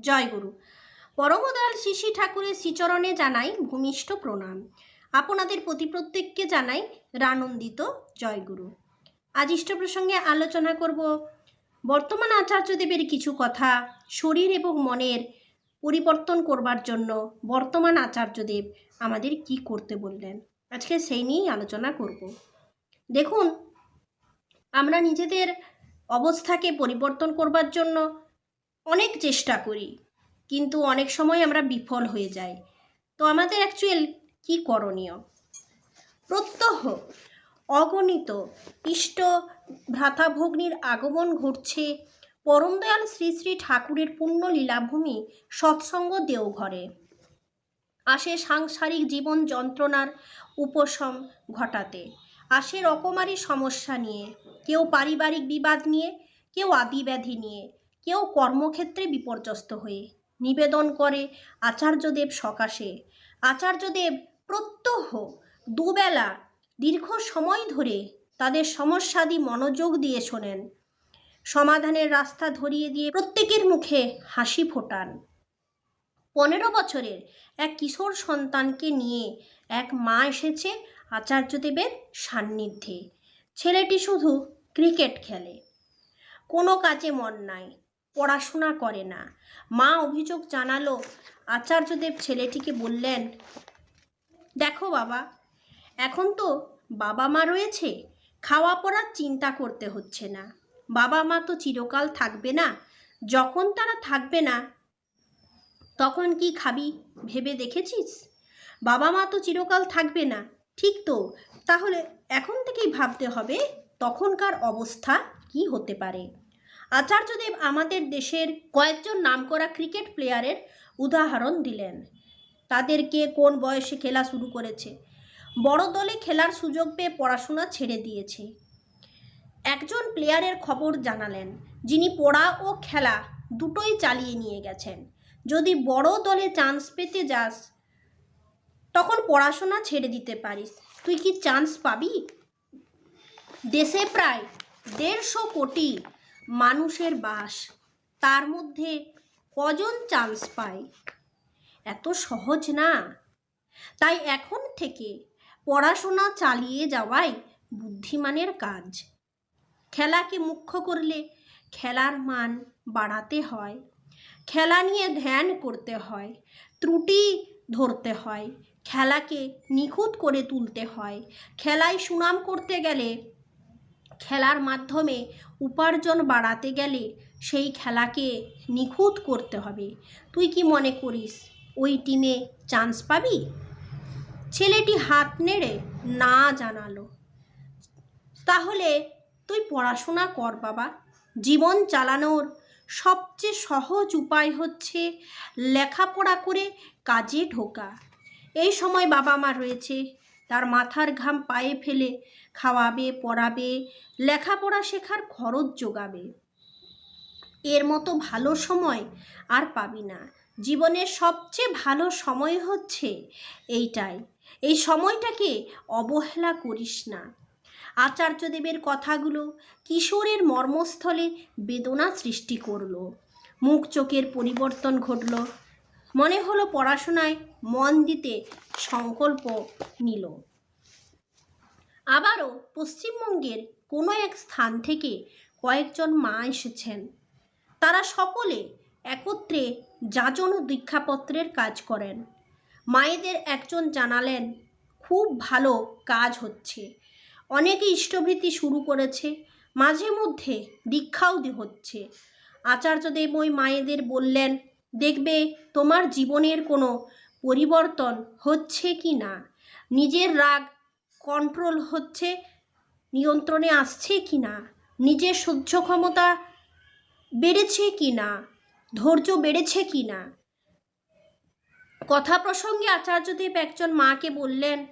জয়গুরু পরমদয়াল শিশি ঠাকুরের শ্রীচরণে জানাই ভূমিষ্ঠ প্রণাম। আপনাদের প্রতি প্রত্যেককে জানাই রানন্দিত জয়গুরু আজ ইষ্ট প্রসঙ্গে আলোচনা করব বর্তমান আচার্যদেবের কিছু কথা শরীর এবং মনের পরিবর্তন করবার জন্য বর্তমান আচার্যদেব আমাদের কি করতে বললেন। আজকে সেই নিয়েই আলোচনা করব। দেখুন, আমরা নিজেদের অবস্থাকে পরিবর্তন করবার জন্য অনেক চেষ্টা করি, কিন্তু অনেক সময় আমরা বিফল হয়ে যাই। তো আমাদের অ্যাকচুয়াল কি করণীয়? প্রত্যহ অগণিত ইষ্ট ভ্রাতাভগ্নির আগমন ঘটছে, পরমদয়াল শ্রী শ্রী ঠাকুরের পুণ্য লীলাভূমি সৎসঙ্গ দেওঘরে। আসে সাংসারিক জীবন যন্ত্রণার উপশম ঘটাতে। আসে রকমারি সমস্যা নিয়ে, কেউ পারিবারিক বিবাদ নিয়ে, কেউ আদিব্যাধি নিয়ে। কেউ কর্মক্ষেত্রে বিপর্যস্ত হয়ে নিবেদন করে আচার্যদেব সকাশে। আচার্যদেব প্রত্যহ দুবেলা দীর্ঘ সময় ধরে তাদের সমস্যাদি মনোযোগ দিয়ে শোনেন। সমাধানের রাস্তা ধরিয়ে দিয়ে প্রত্যেকের মুখে হাসি ফোটান। পনেরো বছরের এক কিশোর সন্তানকে নিয়ে এক মা এসেছে আচার্যদেবের সান্নিধ্যে। ছেলেটি শুধু ক্রিকেট খেলে। কোনো কাজে মন নাই। পড়াশোনা করে না। মা অভিযোগ জানালো, আচার্যদেব ছেলেটিকে বললেন, দেখো বাবা, এখন তো বাবা মা রয়েছে, খাওয়া পড়ার চিন্তা করতে হচ্ছে না। বাবা মা তো চিরকাল থাকবে না, যখন তারা থাকবে না, তখন কি খাবি ভেবে দেখেছিস? বাবা মা তো চিরকাল থাকবে না, ঠিক তো? তাহলে এখন থেকেই ভাবতে হবে, তখনকার অবস্থা কি হতে পারে? আচার্যদেব আমাদের দেশের কয়েকজন নামকরা ক্রিকেট প্লেয়ারের উদাহরণ দিলেন। তাদেরকে কোন বয়সে খেলা শুরু করেছে? বড় দলে খেলার সুযোগ পেয়ে পড়াশোনা ছেড়ে দিয়েছে। একজন প্লেয়ারের খবর জানালেন, যিনি পড়া ও খেলা দুটোই চালিয়ে নিয়ে গেছেন। যদি বড় দলে চান্স পেতে যাস, তখন পড়াশোনা ছেড়ে দিতে পারিস। তুই কি চান্স পাবি? দেশে প্রায় দেড়শো কোটি মানুষের বাস। তার মধ্যে কজন চান্স পায়? এত সহজ না? তাই এখন থেকে পড়াশোনা চালিয়ে যাওয়াই বুদ্ধিমানের কাজ। খেলাকে মুখ্য করলে খেলার মান বাড়াতে হয়। খেলা নিয়ে ধ্যান করতে হয়। ত্রুটি ধরতে হয়। খেলাকে নিখুঁত করে তুলতে হয়। খেলায় সুনাম করতে গেলে খেলার মাধ্যমে উপার্জন বাড়াতে গেলে সেই খেলাকে নিখুঁত করতে হবে। তুই কি মনে করিস, ওই টিমে চান্স পাবি? ছেলেটি হাত নেড়ে না জানালো। তাহলে তুই পড়াশোনা কর বাবা। জীবন চালানোর সবচেয়ে সহজ উপায় হচ্ছে লেখাপড়া করে কাজে ঢোকা। এই সময় বাবা মা রয়েছে। তার মাথার ঘাম পায়ে ফেলে, খাওয়াবে, পড়াবে, লেখাপড়া শেখার খরচ যোগাবে। এর মতো ভালো সময় আর পাবি না। জীবনের সবচেয়ে ভালো সময় হচ্ছে এইটাই। এই সময়টাকে অবহেলা করিস না। আচার্যদেবের কথাগুলো কিশোরের মর্মস্থলে বেদনা সৃষ্টি করল। মুখ চোখের পরিবর্তন ঘটল। মনে হলো পড়াশোনায় মন দিতে সংকল্প নিল। আবারও পশ্চিমবঙ্গের কোনো এক স্থান থেকে কয়েকজন মা এসেছেন। তারা সকলে একত্রে যাজন ও দীক্ষাপত্রের কাজ করেন। মায়েদের একজন জানালেন, খুব ভালো কাজ হচ্ছে। অনেকে ইষ্টভৃতি শুরু করেছে, মাঝে মধ্যে দীক্ষাও হচ্ছে। আচার্যদেব ওই মায়েদের বললেন দেখবে তোমার জীবনের কোনো পরিবর্তন হচ্ছে কি না? নিজের রাগ কন্ট্রোল হচ্ছে, নিয়ন্ত্রণে আসছে কি না? নিজের সহ্য ক্ষমতা বেড়েছে কি না? ধৈর্য বেড়েছে কি না? কথা প্রসঙ্গে আচার্যদেব একজন মাকে বললেন,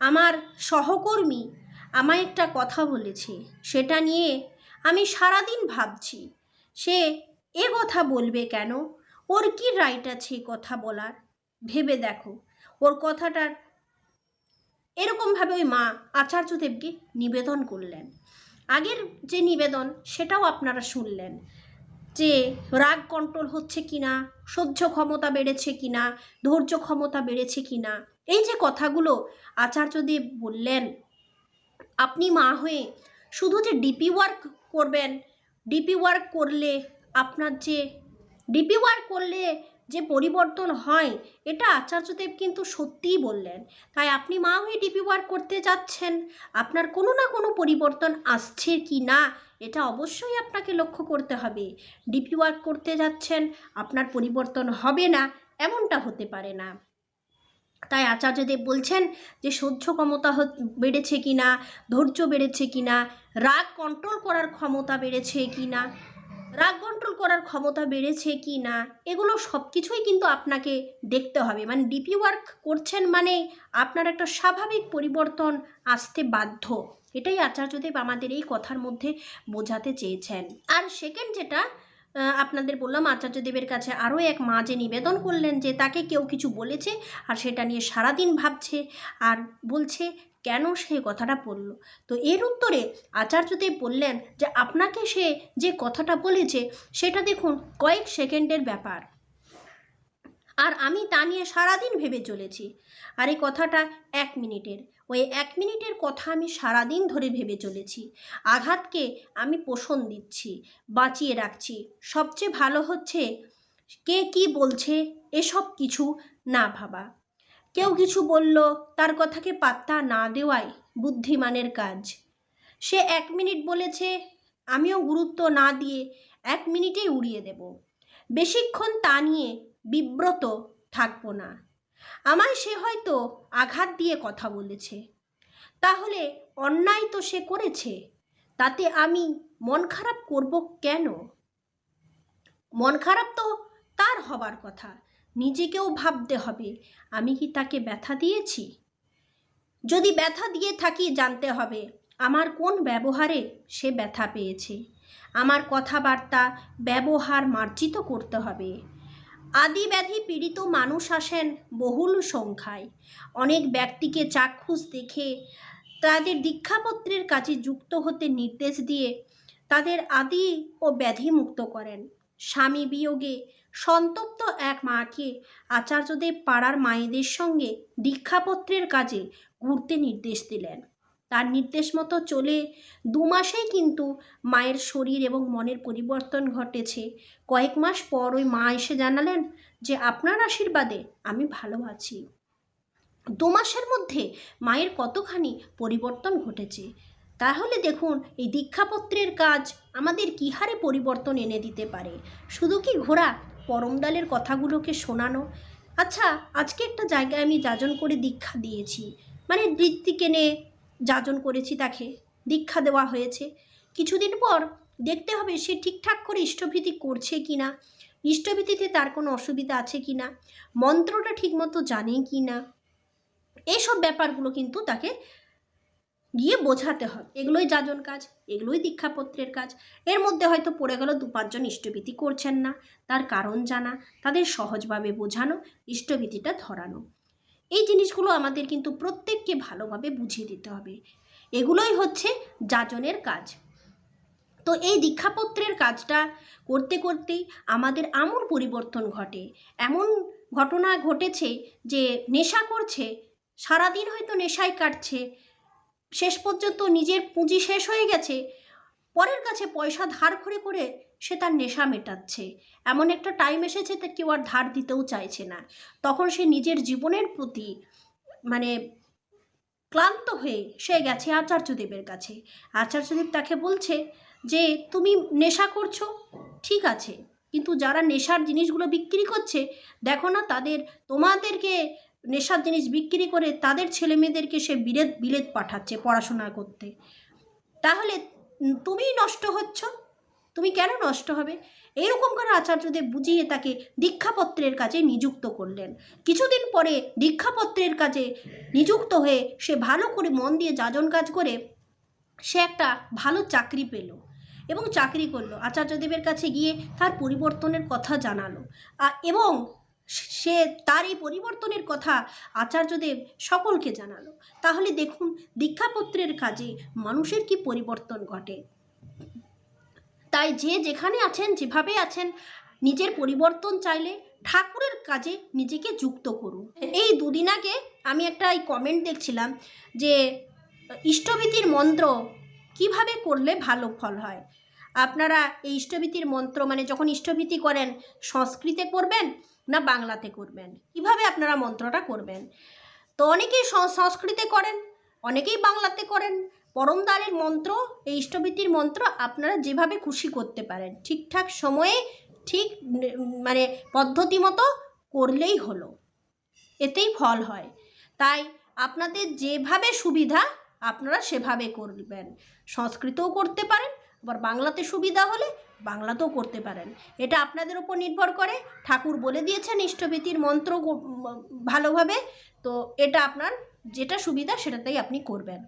আমার সহকর্মী আমায় একটা কথা বলেছে, সেটা নিয়ে আমি সারাদিন ভাবছি। সে এ কথা বলবে কেন? ওর কি রাইট আছে এ কথা বলার? ভেবে দেখো। ওর কথাটার এরকমভাবে ওই মা আচার্যদেবকে নিবেদন করলেন। আগের যে নিবেদন, সেটাও আপনারা শুনলেন। যে রাগ কন্ট্রোল হচ্ছে কিনা, সহ্য ক্ষমতা বেড়েছে কিনা, ধৈর্য ক্ষমতা বেড়েছে কিনা, এই যে কথাগুলো আচার্যদেব বললেন, আপনি মা হয়ে শুধু যে ডিপি ওয়ার্ক করবেন ডিপি ওয়ার্ক করলে আপনার যে ডিপি ওয়ার্ক করলে যে পরিবর্তন হয়, এটা আচার্যদেব কিন্তু সত্যিই বললেন। তাই আপনি মা হয়ে ডিপি ওয়ার্ক করতে যাচ্ছেন, আপনার কোনো না কোনো পরিবর্তন আসছে কি না, এটা অবশ্যই আপনাকে লক্ষ্য করতে হবে। ডিপি ওয়ার্ক করতে যাচ্ছেন, আপনার পরিবর্তন হবে না, এমনটা হতে পারে না। তাই আচার্যদেব বলছেন যে, সহ্য ক্ষমতা বেড়েছে কি না, ধৈর্য বেড়েছে কি না, রাগ কন্ট্রোল করার ক্ষমতা বেড়েছে কি না। রাগ কন্ট্রোল করার ক্ষমতা বেড়েছে কি না, এগুলো সব কিছুই কিন্তু আপনাকে দেখতে হবে। মানে ডিপি ওয়ার্ক করছেন মানে আপনার একটা স্বাভাবিক পরিবর্তন আসতে বাধ্য। এটাই আচার্যদেব আমাদের এই কথার মধ্যে বোঝাতে চেয়েছেন। আর সেকেন্ড যেটা আপনাদের বললাম আচার্যদেবের কাছে আরও এক মা যে নিবেদন করলেন যে তাকে কেউ কিছু বলেছে আর সেটা নিয়ে সারাদিন ভাবছে আর বলছে কেন সে কথাটা বলল? তো এর উত্তরে আচার্যদেব বললেন যে আপনাকে সে যে কথাটা বলেছে, সেটা দেখুন কয়েক সেকেন্ডের ব্যাপার। আর আমি তা নিয়ে সারাদিন ভেবে চলেছি। আর এই কথাটা এক মিনিটের। ওই এক মিনিটের কথা আমি সারাদিন ধরে ভেবে চলেছি। আঘাতকে আমি পোষণ দিচ্ছি, বাঁচিয়ে রাখছি। সবচেয়ে ভালো হচ্ছে কে কি বলছে, এসব কিছু না ভাবা। কেউ কিছু বলল, তার কথাকে পাত্তা না দেওয়াই বুদ্ধিমানের কাজ। সে এক মিনিট বলেছে, আমিও গুরুত্ব না দিয়ে এক মিনিটেই উড়িয়ে দেব। বেশিক্ষণ তা নিয়ে বিব্রত থাকব না। আমায় সে হয়তো আঘাত দিয়ে কথা বলেছে। তাহলে অন্যায় তো সে করেছে, তাতে আমি মন খারাপ করব কেন? মন খারাপ তো তার হবার কথা। নিজেকেও ভাবতে হবে, আমি কি তাকে ব্যথা দিয়েছি? যদি ব্যথা দিয়ে থাকি জানতে হবে, আমার কোন ব্যবহারে সে ব্যথা পেয়েছে? আমার কথাবার্তা ব্যবহার মার্জিত করতে হবে। আদি ব্যাধি পীড়িত মানুষ আসেন বহুল সংখ্যায়। অনেক ব্যক্তিকে চাক্ষুষ দেখে তাদের দীক্ষাপত্রের কাজে যুক্ত হতে নির্দেশ দিয়ে তাদের আদি ও ব্যাধি মুক্ত করেন। স্বামী বিয়োগে সন্তপ্ত এক মাকে আচার্যদেব পাড়ার মায়েদের সঙ্গে দীক্ষাপত্রের কাজে ঘুরতে নির্দেশ দিলেন। তার নির্দেশ মতো চলে দু মাসেই কিন্তু মায়ের শরীর এবং মনের পরিবর্তন ঘটেছে। কয়েক মাস পর ওই মা এসে জানালেন যে, আপনার আশীর্বাদে আমি ভালো আছি। দু মাসের মধ্যে মায়ের কতখানি পরিবর্তন ঘটেছে তাহলে দেখুন, এই দীক্ষাপত্রের কাজ আমাদের কী হারে পরিবর্তন এনে দিতে পারে? শুধু কি ঘোরা পরমডালের কথাগুলোকে শোনানো? আচ্ছা আজকে একটা জায়গায় আমি যাজন করে দীক্ষা দিয়েছি। মানে বৃত্তি কেনে যাজন করেছি তাকে। দীক্ষা দেওয়া হয়েছে। কিছুদিন পর দেখতে হবে সে ঠিকঠাক করে ইষ্টভীতি করছে কি না ইষ্টভীতিতে তার কোনো অসুবিধা আছে কি না মন্ত্রটা ঠিকমতো জানে কি না এইসব ব্যাপারগুলো কিন্তু তাকে গিয়ে বোঝাতে হবে এগুলোই যাজন কাজ, এগুলোই দীক্ষাপত্রের কাজ। এর মধ্যে হয়তো পড়ে গেল দু পাঁচজন ইষ্টভীতি করছেন না। তার কারণ জানা, তাদের সহজভাবে বোঝানো, ইষ্টভীতিটা ধরানো। এই জিনিসগুলো আমাদের কিন্তু প্রত্যেককে ভালোভাবে বুঝিয়ে দিতে হবে। এগুলোই হচ্ছে যাজনের কাজ। তো এই দীক্ষাপত্রের কাজটা করতে করতেই আমাদের আমূল পরিবর্তন ঘটে। এমন ঘটনা ঘটেছে যে নেশা করছে, সারাদিন হয়তো নেশায় কাটছে শেষ পর্যন্ত নিজের পুঁজি শেষ হয়ে গেছে। পরের কাছে পয়সা ধার করে করে সে তার নেশা মেটাচ্ছে। এমন একটা টাইম এসেছে তা কেউ আর ধার দিতেও চাইছে না। তখন সে নিজের জীবনের প্রতি মানে ক্লান্ত হয়ে সে গেছে আচার্যদেবের কাছে। আচার্যদেব তাকে বলছে যে, তুমি নেশা করছ? ঠিক আছে। কিন্তু যারা নেশার জিনিসগুলো বিক্রি করছে, দেখো না, তাদের তোমাদেরকে নেশার জিনিস বিক্রি করে তাদের ছেলে মেয়েদেরকে সে বিলেত বিলেত পাঠাচ্ছে পড়াশোনা করতে। তাহলে তুমিই নষ্ট হচ্ছ? তুমি কেন নষ্ট হবে? এইরকম করে আচার্যদেব বুঝিয়ে তাকে দীক্ষাপত্রের কাজে নিযুক্ত করলেন। কিছুদিন পরে দীক্ষাপত্রের কাজে নিযুক্ত হয়ে সে ভালো করে মন দিয়ে যাজন কাজ করে সে একটা ভালো চাকরি পেল এবং চাকরি করল। আচার্যদেবের কাছে গিয়ে তার পরিবর্তনের কথা জানালো। এবং সে তার এই পরিবর্তনের কথা আচার্যদেব সকলকে জানালো। তাহলে দেখুন, দীক্ষাপত্রের কাজে মানুষের কি পরিবর্তন ঘটে? তাই যে যেখানে আছেন, যেভাবে আছেন, নিজের পরিবর্তন চাইলে ঠাকুরের কাজে নিজেকে যুক্ত করুন। এই দুদিন আগে আমি একটা এই কমেন্ট দেখছিলাম যে, ইষ্টভীতির মন্ত্র কীভাবে করলে ভালো ফল হয়? আপনারা এই ইষ্টভীতির মন্ত্র মানে যখন ইষ্টভীতি করেন, সংস্কৃতে করবেন না বাংলাতে করবেন? কীভাবে আপনারা মন্ত্রটা করবেন? তো অনেকেই সংস্কৃতে করেন, অনেকেই বাংলাতে করেন। পরমদ্বারের মন্ত্র, এই ইষ্টভীতির মন্ত্র আপনারা যেভাবে খুশি করতে পারেন, ঠিকঠাক সময়ে, ঠিক মানে পদ্ধতি মতো করলেই হলো। এতেই ফল হয়। তাই আপনাদের যেভাবে সুবিধা, আপনারা সেভাবে করবেন। সংস্কৃতও করতে পারেন আবার বাংলাতে সুবিধা হলে বাংলাতেও করতে পারেন। এটা আপনাদের উপর নির্ভর করে। ঠাকুর বলে দিয়েছেন ইষ্টভীতির মন্ত্র ভালোভাবে। তো এটা আপনার যেটা সুবিধা সেটাতেই আপনি করবেন।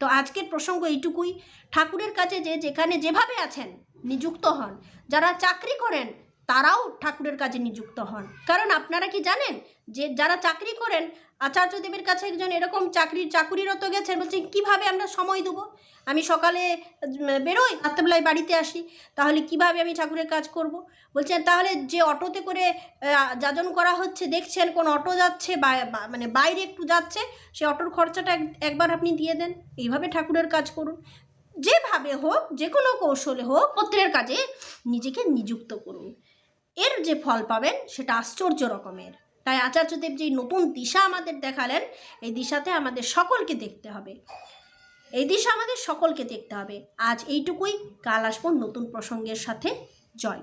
তো আজকের প্রসঙ্গ এইটুকুই। ঠাকুরের কাছে যে যেখানে যেভাবে আছেন, নিযুক্ত হন, যারা চাকরি করেন তারাও ঠাকুরের কাজে নিযুক্ত হন। কারণ আপনারা কি জানেন যে যারা চাকরি করেন আচার্যদেবের কাছে একজন এরকম চাকরির চাকুরিরত গেছেন, বলছেন, কীভাবে আমরা সময় দেবো? আমি সকালে বেরোই, রাত্রেবেলায় বাড়িতে আসি, তাহলে কীভাবে আমি ঠাকুরের কাজ করব? বলছেন, তাহলে যে অটোতে করে যাজন করা হচ্ছে, দেখছেন কোন অটো যাচ্ছে মানে বাইরে একটু যাচ্ছে, সে অটোর খরচাটা এক- একবার আপনি দিয়ে দেন, এইভাবে ঠাকুরের কাজ করুন। যেভাবে হোক যে কোনো কৌশলে হোক, পত্রের কাজে নিজেকে নিযুক্ত করুন। এর যে ফল পাবেন, সেটা আশ্চর্য রকমের। তাই আচার্যদেব যে নতুন দিশা আমাদের দেখালেন। এই দিশাতে আমাদের সকলকে দেখতে হবে। এই দিশা আমাদের সকলকে দেখতে হবে। আজ এইটুকুই। কাল আসব নতুন প্রসঙ্গের সাথে। জয়।